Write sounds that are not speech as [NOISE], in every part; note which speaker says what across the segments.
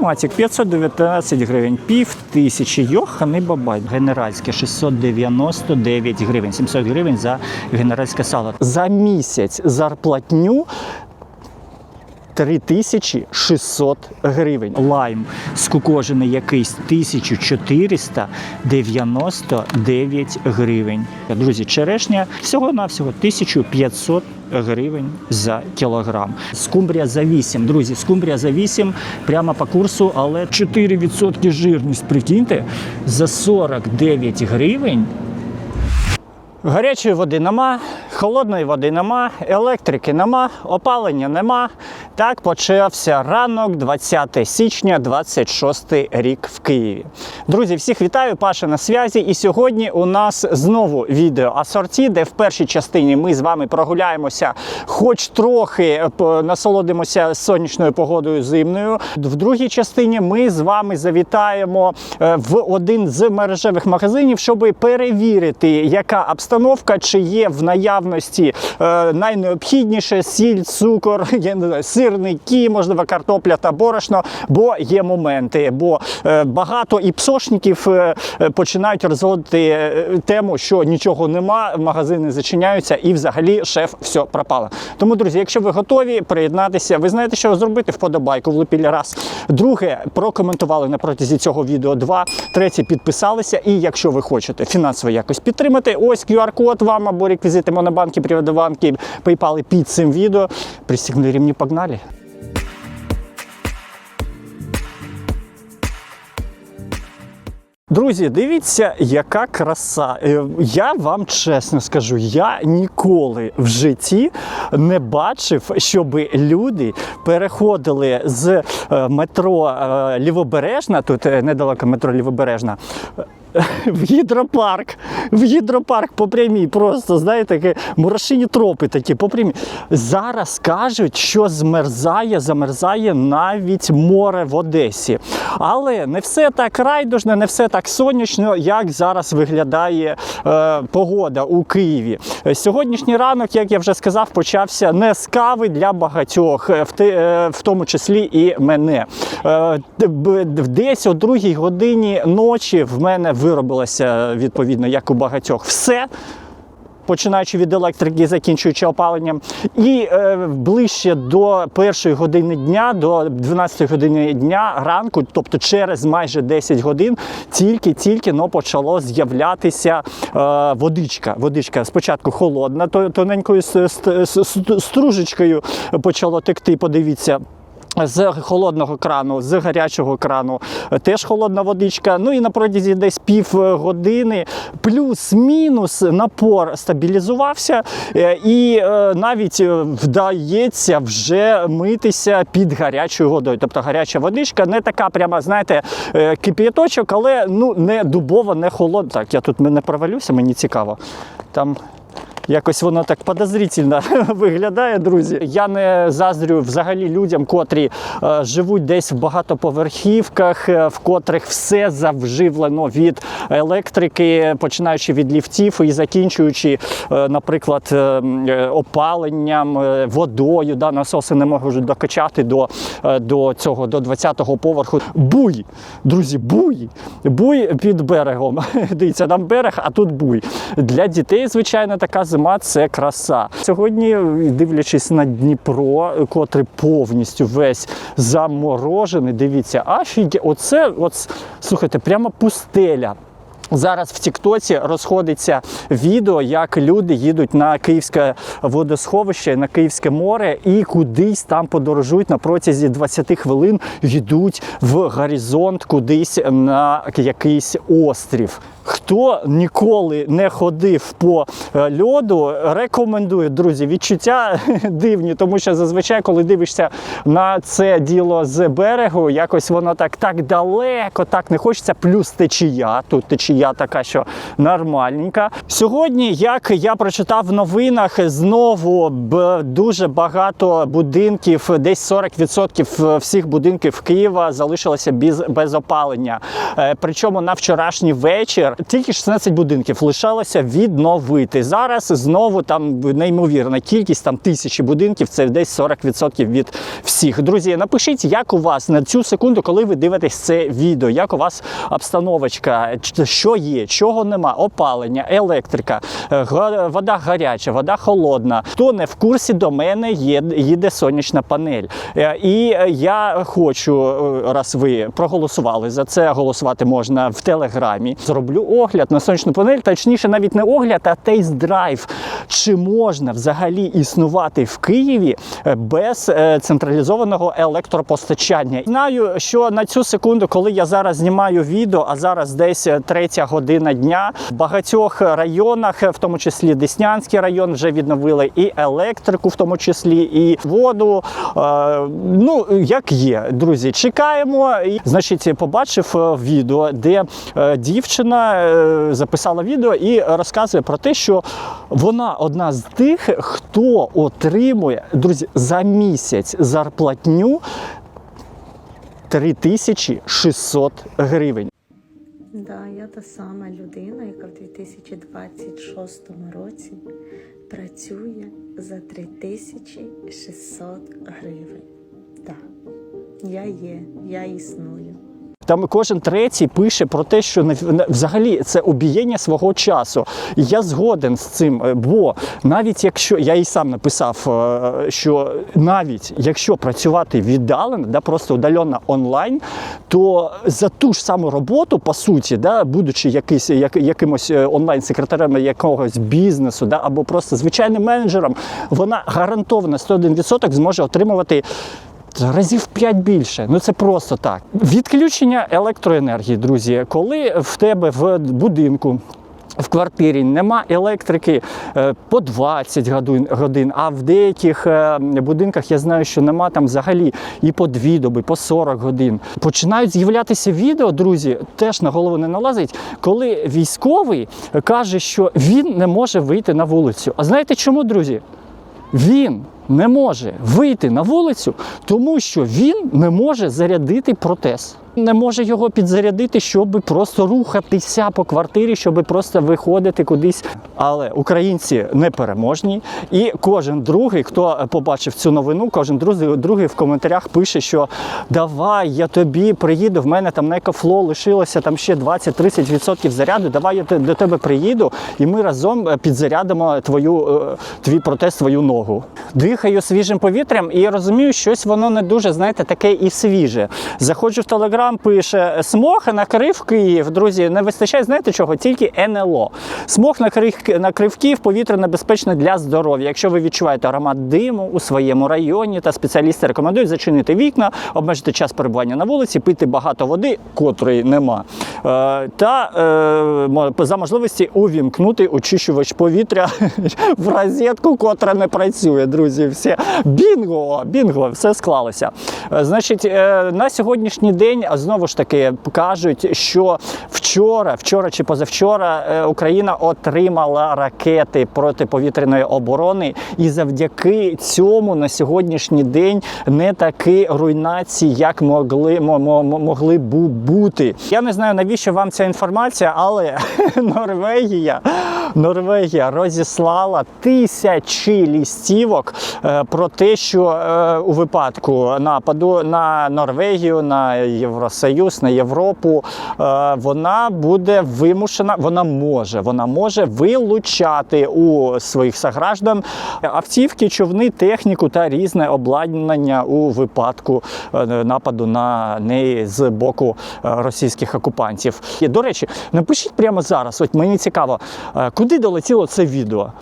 Speaker 1: Матік 519 гривень, пів тисячі. Йоханий бабай. Генеральське 699 гривень, 700 гривень за генеральське сало. За місяць зарплатню 3600 гривень. Лайм скукожений якийсь 1499 гривень. Друзі, черешня всього-навсього 1500 гривень за кілограм. Скумбрія за 8. Друзі, скумбрія за 8 прямо по курсу, але 4% жирність. Прикиньте, за 49 гривень Гарячої води нема, холодної води нема, електрики нема, опалення нема. Так почався ранок 20 січня 26 рік в Києві. Друзі, всіх вітаю, Паша на зв'язі. І сьогодні у нас знову відео асорті, де в першій частині ми з вами прогуляємося, хоч трохи е, насолодимося сонячною погодою зимною. В другій частині ми з вами завітаємо е, в один з мережевих магазинів, щоб перевірити, яка обстановка, чи є в наявності е, найнеобхідніше сіль, цукор, [LAUGHS] я сирники, можливо, картопля та борошно. Бо є моменти, бо е, багато і псошників е, е, починають розводити е, тему, що нічого нема, магазини зачиняються, і взагалі шеф все пропало. Тому, друзі, якщо ви готові приєднатися, ви знаєте, що зробити вподобайку влупілі раз. Друге, прокоментували на протязі цього відео два. Третє, підписалися. І якщо ви хочете фінансово якось підтримати, ось QR-код вам або реквізити Монобанки, Приватбанки, PayPal під цим відео. Пристігнули рівні, погнали. Друзі, дивіться, яка краса. Е, Я вам чесно скажу, я ніколи в житті не бачив, щоб люди переходили з е, метро е, Лівобережна, тут недалеко метро Лівобережна. [LAUGHS] В гідропарк, в гідропарк по прямій, просто знаєте, мурашині тропи такі по прямій. Зараз кажуть, що змерзає, замерзає навіть море в Одесі. Але не все так райдужне, не все так сонячно, як зараз виглядає е, погода у Києві. Сьогоднішній ранок, як я вже сказав, почався не з кави для багатьох, е, в, те- е, в тому числі і мене. Е, Десь о другій годині ночі в мене виробилося відповідно, як у багатьох, все починаючи від електрики, закінчуючи опаленням. І е, ближче до першої години дня, до 12 години дня ранку, тобто через майже 10 годин, тільки-тільки но почало з'являтися е, водичка. Водичка спочатку холодна, то- тоненькою стружечкою почало текти. Подивіться. З холодного крану, з гарячого крану теж холодна водичка. Ну і на протязі десь пів е, години, плюс-мінус напор стабілізувався, е, і е, навіть вдається вже митися під гарячою водою. Тобто гаряча водичка не така прямо, знаєте, кип'яточок, але ну не дубова, не холодна. Так, я тут не провалюся, мені цікаво. Там Якось воно так подозрительно [LAUGHS] виглядає, друзі. Я не заздрю взагалі людям, котрі е, живуть десь в багатоповерхівках, е, в котрих все завживлено від електрики, починаючи від ліфтів і закінчуючи, е, наприклад, е, е, опаленням, е, водою. Да, насоси не можуть докачати до, е, до цього, до 20-го поверху. Буй, друзі, буй, буй під берегом. [LAUGHS] Дивіться, там берег, а тут буй. Для дітей, звичайно, така зима це краса. Сьогодні, дивлячись на Дніпро, котрий повністю весь заморожений, дивіться, афіге, оце, от, слухайте, прямо пустеля. Зараз в Тіктоці розходиться відео, як люди їдуть на київське водосховище, на Київське море і кудись там подорожують на протязі 20 хвилин, йдуть в горизонт кудись на якийсь острів. Хто ніколи не ходив по е, льоду, рекомендую, друзі, відчуття [LAUGHS] дивні, тому що зазвичай, коли дивишся на це діло з берегу, якось воно так, так далеко, так не хочеться. Плюс течія. Тут течія я така, що нормальненька. Сьогодні, як я прочитав в новинах, знову дуже багато будинків, десь 40% всіх будинків Києва залишилося без, без опалення. Е, Причому на вчорашній вечір тільки 16 будинків лишалося відновити. Зараз знову там неймовірна кількість, там тисячі будинків, це десь 40% від всіх. Друзі, напишіть, як у вас на цю секунду, коли ви дивитесь це відео, як у вас обстановочка, ч- що є, чого нема, опалення, електрика, е, вода гаряча, вода холодна. Хто не в курсі, до мене їде сонячна панель. Е, І е, я хочу, раз ви проголосували за це, голосувати можна в телеграмі. Зроблю огляд на сонячну панель, точніше, навіть не огляд, а тест-драйв. Чи можна взагалі існувати в Києві без централізованого електропостачання? Знаю, що на цю секунду, коли я зараз знімаю відео, а зараз десь е, третя година дня, в багатьох районах, в тому числі Деснянський район, вже відновили і електрику, в тому числі, і воду. Е, ну, як є, друзі, чекаємо. Значить, побачив е, відео, де е, дівчина записала відео і розказує про те, що вона одна з тих, хто отримує, друзі, за місяць зарплатню 3600 гривень.
Speaker 2: Да, я та сама людина, яка в 2026 році працює за 3600 гривень. Так, я є, я існую.
Speaker 1: Там кожен третій пише про те, що взагалі це обієння свого часу. І я згоден з цим, е, бо навіть якщо я і сам написав, е, що навіть якщо працювати віддалено, да, просто удалено онлайн, то за ту ж саму роботу, по суті, да, будучи якийсь, як, якимось е, онлайн-секретарем якогось бізнесу, да, або просто звичайним менеджером, вона гарантовано 101% зможе отримувати Разів 5 більше. Ну це просто так. Відключення електроенергії, друзі. Коли в тебе в будинку. В квартирі нема електрики е, по 20 годин, а в деяких е, будинках я знаю, що нема там взагалі і по 2 доби, по 40 годин. Починають з'являтися відео, друзі, теж на голову не налазить, коли військовий каже, що він не може вийти на вулицю. А знаєте чому, друзі? Він не може вийти на вулицю, тому що він не може зарядити протез. Не може його підзарядити, щоб просто рухатися по квартирі, щоб просто виходити кудись. Але українці непереможні, і кожен другий, хто побачив цю новину, кожен другий, в коментарях пише, що давай, я тобі приїду. В мене там на екофло лишилося там ще 20-30% заряду. Давай я до тебе приїду, і ми разом е, підзарядимо твою е, твій протез, твою ногу. Дихаю свіжим повітрям і розумію, щось воно не дуже, знаєте, таке і свіже. Заходжу в телеграм, пише смог накрив Київ. Друзі, не вистачає, знаєте чого? Тільки НЛО. Смог накрив, накрив Київ, повітря небезпечне для здоров'я. Якщо ви відчуваєте аромат диму у своєму районі, та спеціалісти рекомендують зачинити вікна, обмежити час перебування на вулиці, пити багато води, котрої нема. Е, та е, за можливості увімкнути очищувач повітря [LAUGHS] в розетку, котра не працює, друзі. Все бінго, бінго, все склалося. Е, Значить, е, на сьогоднішній день знову ж таки кажуть, що вчора, вчора чи позавчора е, Україна отримала ракети протиповітряної оборони, і завдяки цьому на сьогоднішній день не такі руйнації, як могли, мо- мо- мо- могли бу- бути. Я не знаю, навіщо вам ця інформація, але [LAUGHS] Норвегія, Норвегія розіслала тисячі лістівок про те, що е, у випадку нападу на Норвегію, на Євросоюз, на Європу, е, вона буде вимушена, вона може, вона може вилучати у своїх сограждан автівки, човни, техніку та різне обладнання у випадку е, нападу на неї з боку е, російських окупантів. І, до речі, напишіть прямо зараз, от мені цікаво, е, куди долетіло це відео.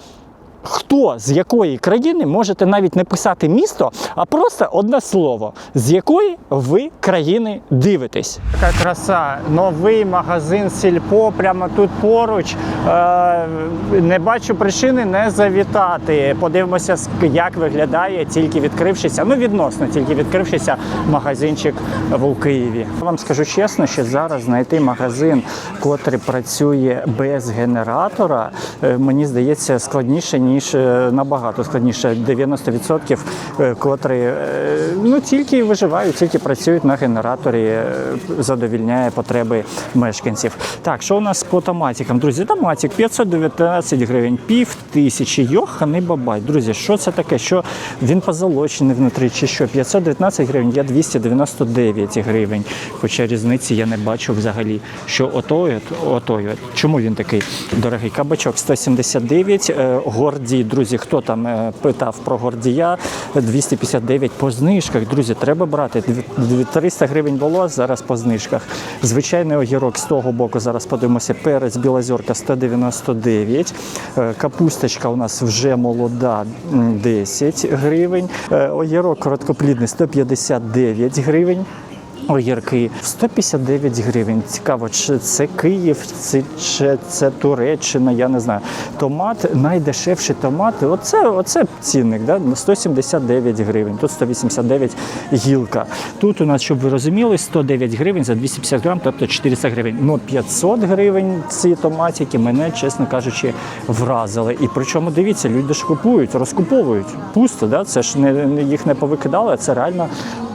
Speaker 1: Хто з якої країни можете навіть не писати місто, а просто одне слово, з якої ви країни дивитесь. Така краса, новий магазин Сільпо прямо тут поруч. Е, не бачу причини не завітати. Подивимося, як виглядає, тільки відкрившися. Ну, відносно, тільки відкрившися магазинчик в Києві. Вам скажу чесно, що зараз знайти магазин, котрий працює без генератора, е, мені здається, складніше, ніж е, набагато складніше. 90% е, котрі е, ну, тільки виживають, тільки працюють на генераторі, е, задовільняє потреби мешканців. Так, що у нас по томатикам? Друзі, томатик 519 гривень, пів тисячі. Йоханий бабай. Друзі, що це таке? Що він позолочений внутрі, чи що? 519 гривень, я 299 гривень. Хоча різниці я не бачу взагалі. Що отой, от- отой. от. Чому він такий дорогий? Кабачок 179, е, гордій, друзі, хто там е, питав про гордія? 259 по знижках. Друзі, треба брати. Дві- дві- 300 гривень було, зараз по знижках. Звичайний огірок з того боку, зараз подивимося, перець білозорка 199. Е, Капусточка у нас вже молода 10 гривень. Е, Огірок короткоплідний 159 гривень. Огірки 159 гривень. Цікаво, чи це Київ, чи, чи це Туреччина, я не знаю. Томат, найдешевший томат, оце, оце цінник, да? 179 гривень, тут 189 гілка. Тут у нас, щоб ви розуміли, 109 гривень за 250 грам, тобто 400 гривень. Ну 500 гривень ці томатики мене, чесно кажучи, вразили. І причому дивіться, люди ж купують, розкуповують. Пусто, да? це ж не- їх не повикидали, а це реально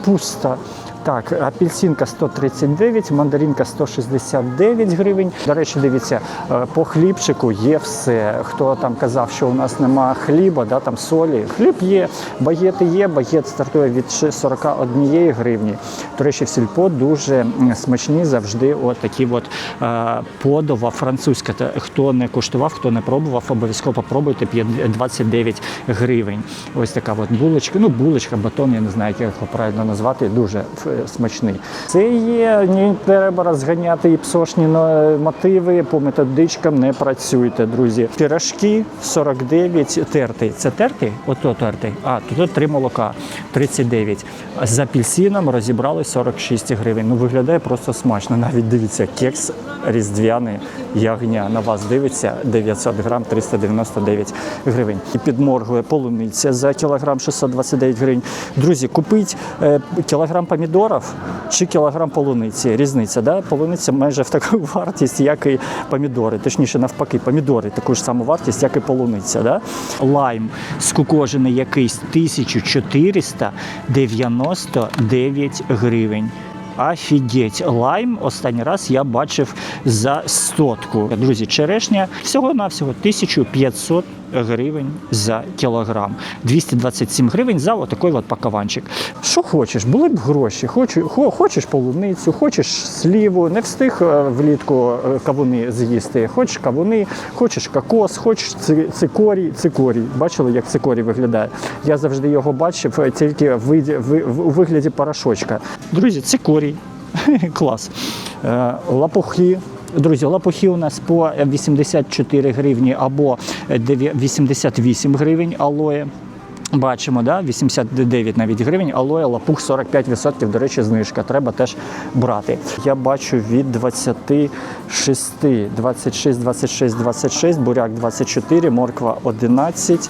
Speaker 1: пусто. Так, апельсинка 139, мандаринка 169 гривень. До речі, дивіться, е, по хлібчику є все. Хто там казав, що у нас нема хліба, да, там солі. Хліб є, багети є, багет стартує від ши- 41 гривні. До речі, в сільпо дуже смачні завжди от такі от е, подова французька. Хто не куштував, хто не пробував, обов'язково попробуйте п'ят- 29 гривень. Ось така от булочка. Ну, булочка, батон, я не знаю, як його правильно назвати, дуже смачний. Це є, не треба розганяти і псошні мотиви, по методичкам не працюйте, друзі. Пірашки 49, тертий. Це тертий? Ото тертий. А, тут три молока 39. З апельсином розібрали 46 гривень. Ну, виглядає просто смачно. Навіть дивіться, кекс різдвяний ягня на вас дивиться 900 грам 399 гривень. І підморгує полуниця за кілограм 629 гривень. Друзі, купіть е, кілограм помідорів чи кілограм полуниці. Різниця, да? полуниця майже в таку [LAUGHS] вартість, як і помідори. Точніше, навпаки, помідори таку ж саму вартість, як і полуниця. Да? Лайм скукожений якийсь 1499 гривень. Офігеть, лайм останній раз я бачив за сотку. Друзі, черешня всього-навсього 1500 гривень за кілограм. 227 гривень за отакий от пакованчик. Що хочеш, були б гроші. Хочу, хо- хочеш полуницю, хочеш сліву, не встиг е, влітку е, кавуни з'їсти. Хочеш кавуни, хочеш кокос, хочеш цикорій. Цикорій. Бачили, як цикорій виглядає? Я завжди його бачив е, тільки в, у вигляді порошочка. Друзі, цикорій. [LAUGHS] Клас. Лапухи. Друзі, лапухи у нас по 84 гривні або е, 88 гривень алоє. Бачимо, да? 89 навіть гривень, алоє, лапух 45%, до речі, знижка. Треба теж брати. Я бачу від 26, 26, 26, 26, буряк 24, морква 11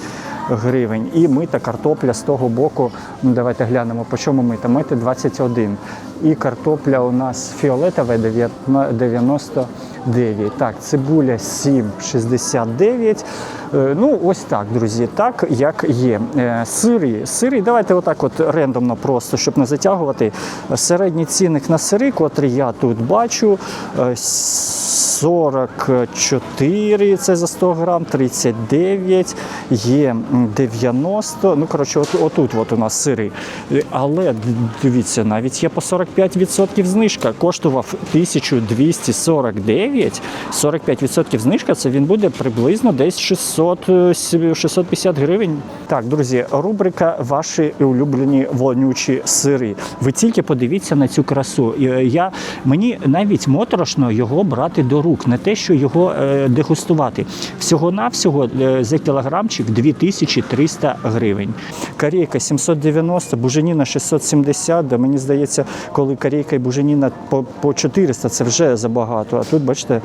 Speaker 1: гривень. І мита картопля з того боку. Ну давайте глянемо, по чому мита. Мити 21. І картопля у нас фіолетова 99. Так, цибуля 7,69. Е, Ну, ось так, друзі, так як є. Е, Сири, сири, давайте отак от рендомно просто, щоб не затягувати. Середній цінник на сири, котрий я тут бачу, е, 44, це за 100 грам, 39, є 90. Ну, коротше, от, отут от у нас сири. Е, Але дивіться, навіть є по 45 45% знижка. Коштував 1249, 45% знижка, це він буде приблизно десь 600, е, 650 гривень. Так, друзі, рубрика Ваші улюблені вонючі сири. Ви тільки подивіться на цю красу. Е, Я, мені навіть моторошно його брати до рук, не те, що його е, дегустувати. Всього-навсього е, за кілограмчик 2300 гривень. Корейка 790, буженіна 670. Да, мені здається, коли корейка і буженіна по 400, це вже забагато. А тут, бачите,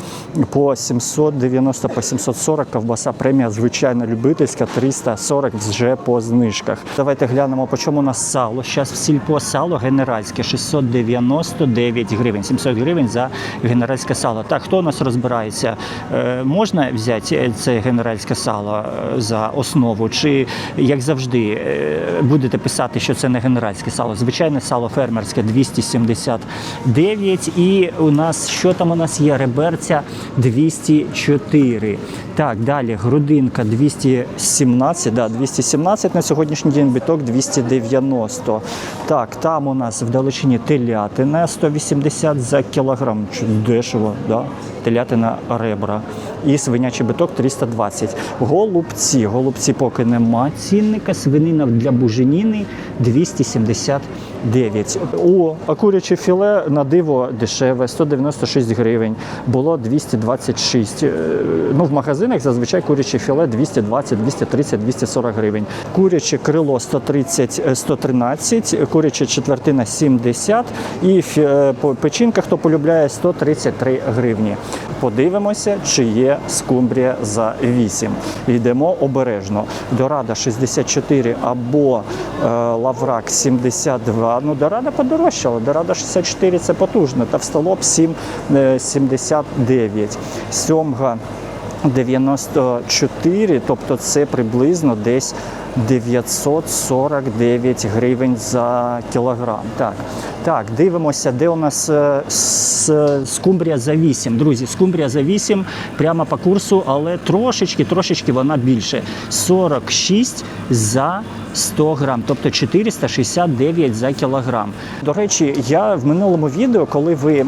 Speaker 1: по 790, по 740 ковбаса премія звичайно любительська, 340 вже по знижках. Давайте глянемо, по чому у нас сало. Зараз в сільпо сало генеральське 699 гривень, 700 гривень за генеральське сало. Так, хто у нас розбирається? Е, можна взяти це генеральське сало е, за основу, чи як завжди е, будете писати, що це не генеральське сало? Звичайне сало фермерське 279. І у нас що там у нас є? Реберця 204. Так, далі грудинка 217, да, 217 на сьогоднішній день, біток 290. Так, там у нас вдалечині телятина 180 за кілограм. Дешево, да? Телятина ребра. І свинячий биток 320. Голубці. Голубці поки нема цінника. Свинина для буженіни 279. О, а куряче філе на диво дешеве 196 гривень. Було 226. Е, Ну, в магазинах зазвичай куряче філе 220, 230, 240 гривень. Куряче крило 130, е, 113, куряча четвертина 70 і е, по- печінка, хто полюбляє, 133 гривні. Подивимося, чи є скумбрія за 8. Йдемо обережно. Дорада 64 або е, лаврак 72. Ну, дорада подорожчала. Дорада 64 це потужно. Та встолоп 7, е, 79. Сьомга 94, тобто це приблизно десь 949 гривень за кілограм. Так, так, дивимося, де у нас е, скумбрія за 8. Друзі, скумбрія за 8 прямо по курсу, але трошечки, трошечки вона більше. 46 за 100 грам, тобто 469 за кілограм. До речі, я в минулому відео, коли ви е,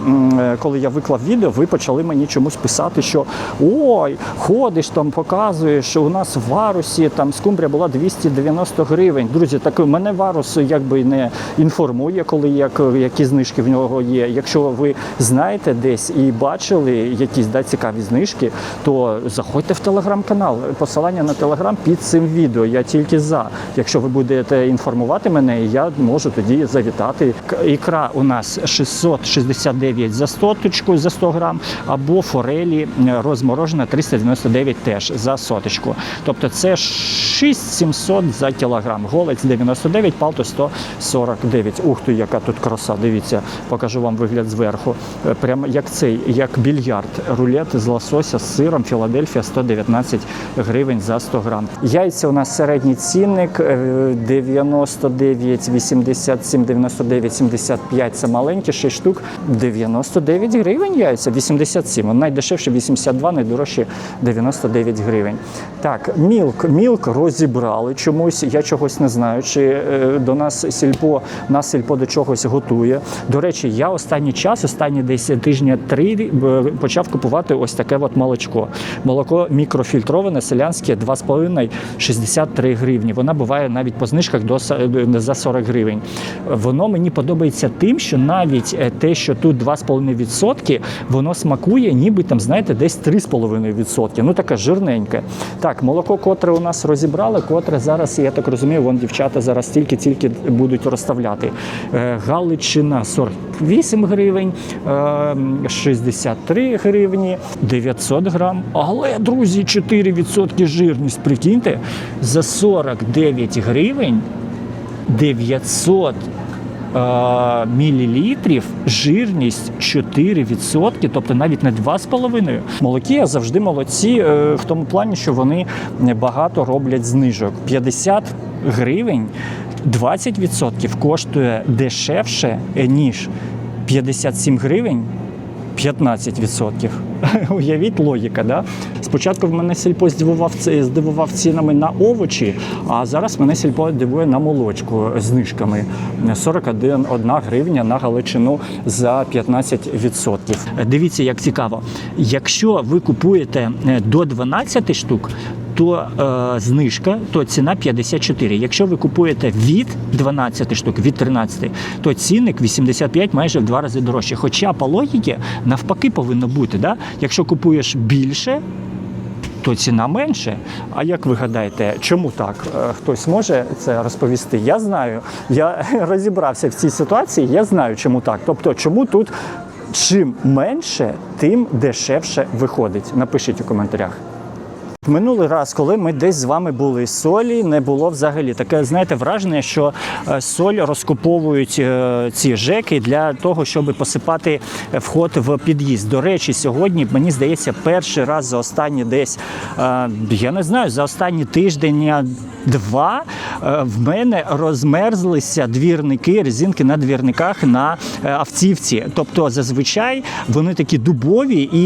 Speaker 1: коли я виклав відео, ви почали мені чомусь писати, що ой, ходиш там, показуєш, що у нас в варусі там скумбрія була 290 гривень. Друзі, так мене варус якби не інформує, коли як, які знижки в нього є. Якщо ви знаєте десь і бачили якісь да, цікаві знижки, то заходьте в телеграм-канал. Посилання на телеграм під цим відео. Я тільки за. Якщо ви будете інформувати мене, я можу тоді завітати. Ікра у нас 669 за 100 точку, за 100 грам, або форелі розморожена 399 теж за соточку. Тобто це 6700 за кілограм. Голець 99, палто 149. Ух ти, яка тут краса. Дивіться, покажу вам вигляд зверху. Е, Прямо як цей, як більярд. Рулет з лосося з сиром Філадельфія 119 гривень за 100 грам. Яйця у нас середній цінник е, 99, 87, 99, 75 це маленькі, 6 штук. 99 гривень яйця, 87. Найдешевше 82, найдорожче 99 гривень. Так, мілк, мілк розібрали чомусь. Я чогось не знаю, чи е, до нас сільпо, нас сільпо до чогось готує. До речі, я останній час, останні десь тижня три е, почав купувати ось таке от молочко. Молоко мікрофільтроване, селянське, 2,5, 63 гривні. Вона буває навіть по знижках до е, за 40 гривень. Воно мені подобається тим, що навіть те, що тут 2,5%, воно смакує, ніби там, знаєте, десь 3,5%. Ну таке жирненьке. Так, молоко, котре у нас розібрали, котре зараз, я так розумію, вон дівчата зараз тільки-тільки будуть розставляти. Е, Галичина 48 гривень, е, 63 гривні, 900 грам. Але, друзі, 4% жирність, прикиньте, за 49 гривень 900 е, мілілітрів, жирність 4%, тобто навіть не 2,5%. Молокі завжди молодці е, в тому плані, що вони багато роблять знижок. 50 гривень 20% коштує дешевше, е, ніж 57 гривень 15%. [LAUGHS] Уявіть логіка, да? Спочатку в мене сільпо здивував, здивував цінами на овочі, а зараз мене сільпо дивує на молочку знижками. 41 одна гривня на галичину за 15%. Дивіться, як цікаво. Якщо ви купуєте е, до 12 штук, то е, знижка, то ціна 54. Якщо ви купуєте від 12 штук, від 13, то цінник 85 майже в два рази дорожче. Хоча по логіці навпаки повинно бути. Да? Якщо купуєш більше, то ціна менше. А як ви гадаєте, чому так? Е, Хтось може це розповісти? Я знаю. Я [LAUGHS] розібрався в цій ситуації, я знаю, чому так. Тобто, чому тут чим менше, тим дешевше виходить. Напишіть у коментарях. Минулий раз, коли ми десь з вами були, солі не було взагалі. Таке, знаєте, враження, що е, соль розкуповують е, ці жеки для того, щоб посипати вход в під'їзд. До речі, сьогодні мені здається, перший раз за останні десь е, я не знаю, за останні тиждень два е, в мене розмерзлися двірники, резинки на двірниках на автівці. Тобто, зазвичай вони такі дубові і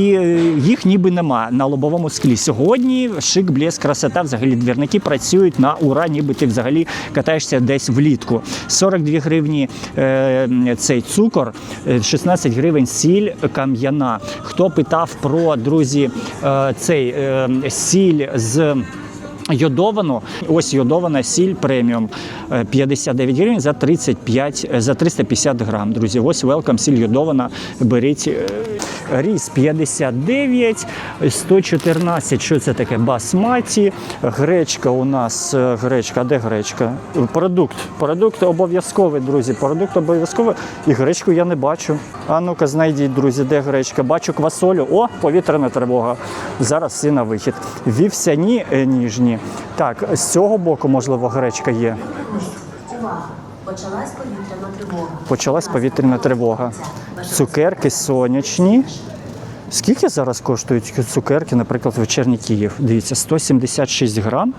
Speaker 1: їх ніби нема на лобовому склі. Сьогодні шик, блеск, красота. Взагалі двірники працюють на ура, ніби ти взагалі катаєшся десь влітку. 42 гривні е, цей цукор, е, 16 гривень сіль кам'яна. Хто питав про друзі, е, цей е, сіль з. Йодовану, ось йодована сіль преміум е, 59 гривень за 35, е, за 350 грам. Друзі, ось велкам сіль йодована. Беріть е, ріс 59, 114. Що це таке? Басматі. Гречка у нас е, гречка. Де гречка? Продукт. Продукт обов'язковий, друзі. Продукт обов'язковий. І гречку я не бачу. А ну-ка, знайдіть, друзі, де гречка? Бачу квасолю. О, повітряна тривога. Зараз всі на вихід. Вівсяні е, ніжні. Так, з цього боку, можливо, гречка є.
Speaker 3: Почалась тривога.
Speaker 1: Почалась повітряна тривога. Цукерки сонячні. Скільки зараз коштують цукерки, наприклад, вечірній Київ? Дивіться, 176 грам.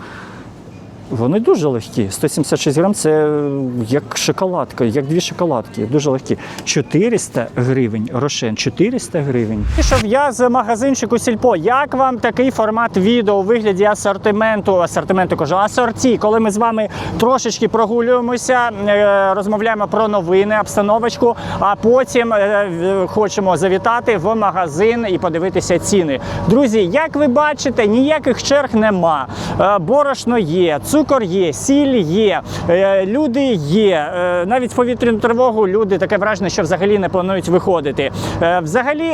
Speaker 1: Вони дуже легкі. 176 грам це як шоколадка, як дві шоколадки. Дуже легкі. 400 гривень. Рошен, 400 гривень. Пішов я з магазинчику Сільпо. Як вам такий формат відео у вигляді асортименту, асортименту кажу, асорті, коли ми з вами трошечки прогулюємося, е, розмовляємо про новини, обстановочку, а потім е, хочемо завітати в магазин і подивитися ціни. Друзі, як ви бачите, ніяких черг нема. Е, Борошно є, цукор є, сіль є, е, люди є. Е, Навіть повітряну тривогу люди таке враження, що взагалі не планують виходити. Е, Взагалі,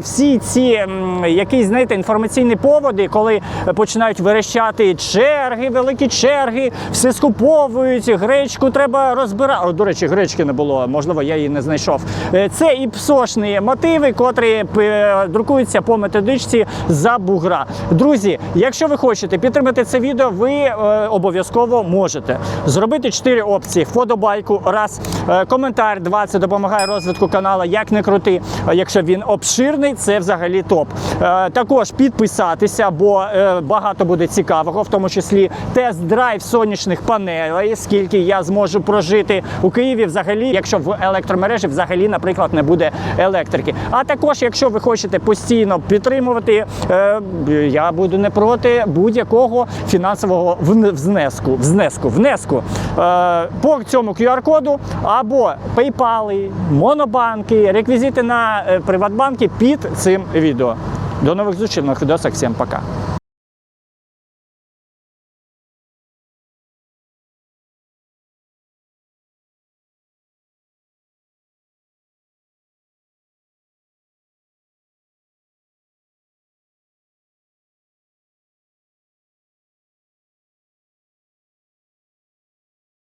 Speaker 1: всі ці якісь знаєте інформаційні поводи, коли починають верещати черги, великі черги, все скуповують, гречку треба розбирати. До речі, гречки не було, можливо, я її не знайшов. Це і псошні мотиви, котрі друкуються по методичці за бугра. Друзі, якщо ви хочете підтримати це відео, ви обов'язково можете зробити чотири опції: вподобайку, раз, е, коментар, два. Це допомагає розвитку каналу. Як не крути. Якщо він обширний, це взагалі топ. Е, Також підписатися, бо е, багато буде цікавого, в тому числі тест-драйв сонячних панелей, скільки я зможу прожити у Києві. Взагалі, якщо в електромережі взагалі, наприклад, не буде електрики. А також, якщо ви хочете постійно підтримувати, я буду не проти будь-якого фінансового вн- внеску, внеску, внеску е, по цьому QR-коду або PayPal, монобанки, реквізити на е, Приватбанки під цим відео. До нових зустрічей, на. Всім пока.